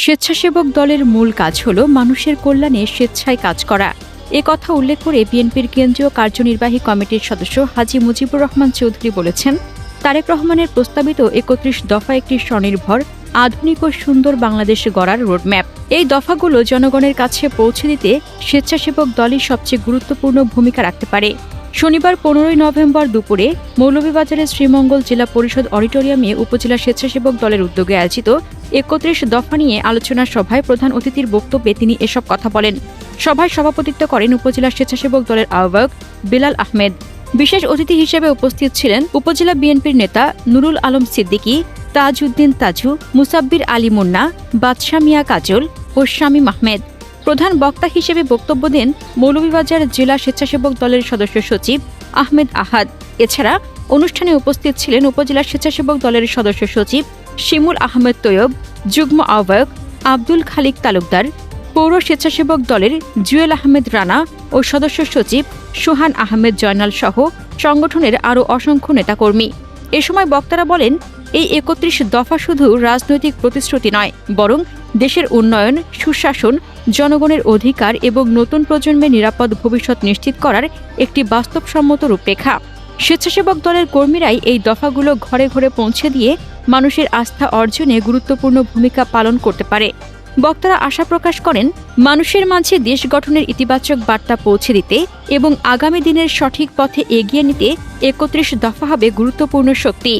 স্বেচ্ছাসেবক দলের মূল কাজ হল মানুষের কল্যাণে স্বেচ্ছায় কাজ করা। এ কথা উল্লেখ করে বিএনপির কেন্দ্রীয় কার্যনির্বাহী কমিটির সদস্য হাজি মুজিবুর রহমান চৌধুরী বলেছেন, তারেক রহমানের প্রস্তাবিত একত্রিশ দফা একটি স্বনির্ভর, আধুনিক ও সুন্দর বাংলাদেশ গড়ার রোডম্যাপ। এই দফাগুলো জনগণের কাছে পৌঁছে দিতে স্বেচ্ছাসেবক দলই সবচেয়ে গুরুত্বপূর্ণ ভূমিকা রাখতে পারে। শনিবার পনেরোই নভেম্বর দুপুরে মৌলভীবাজারের শ্রীমঙ্গল জেলা পরিষদ অডিটোরিয়ামে উপজেলা স্বেচ্ছাসেবক দলের উদ্যোগে আয়োজিত একত্রিশ দফা নিয়ে আলোচনা সভায় প্রধান অতিথির বক্তব্যে তিনি এসব কথা বলেন। সভায় সভাপতিত্ব করেন উপজেলা স্বেচ্ছাসেবক দলের আহ্বায়ক বিলাল আহমেদ। বিশেষ অতিথি হিসেবে উপস্থিত ছিলেন উপজেলা বিএনপির নেতা নুরুল আলম সিদ্দিকী, তাজউদ্দিন তাজু, মুসাব্বির আলী মুন্না, বাদশা মিয়া কাজল ও শামীম আহমেদ। প্রধান বক্তা হিসেবে বক্তব্য দেন মৌলভীবাজার জেলা স্বেচ্ছাসেবক দলের সদস্য সচিব আহমেদ আহাদ। এছাড়া অনুষ্ঠানে উপস্থিত ছিলেন উপজেলা স্বেচ্ছাসেবক দলের সদস্য সচিব শিমুল আহমেদ তৈয়ব, যুগ্ম আহ্বায়ক আব্দুল খালিক তালুকদার, পৌর স্বেচ্ছাসেবক দলের জুয়েল আহমেদ রানা ও সদস্য সচিব সোহান আহমেদ জয়নাল সহ সংগঠনের আরও অসংখ্য নেতাকর্মী। এ সময় বক্তারা বলেন এই একত্রিশ দফা শুধু রাজনৈতিক প্রতিশ্রুতি নয়, বরং দেশের উন্নয়ন, সুশাসন, জনগণের অধিকার এবং নতুন প্রজন্মের নিরাপদ ভবিষ্যৎ নিশ্চিত করার একটি বাস্তবসম্মত রূপরেখা। স্বেচ্ছাসেবক দলের কর্মীরাই এই দফাগুলো ঘরে ঘরে পৌঁছে দিয়ে মানুষের আস্থা অর্জনে গুরুত্বপূর্ণ ভূমিকা পালন করতে পারে। বক্তারা আশা প্রকাশ করেন, মানুষের মাঝে দেশ গঠনের ইতিবাচক বার্তা পৌঁছে দিতে এবং আগামী দিনের সঠিক পথে এগিয়ে নিতে একত্রিশ দফা হবে গুরুত্বপূর্ণ শক্তি।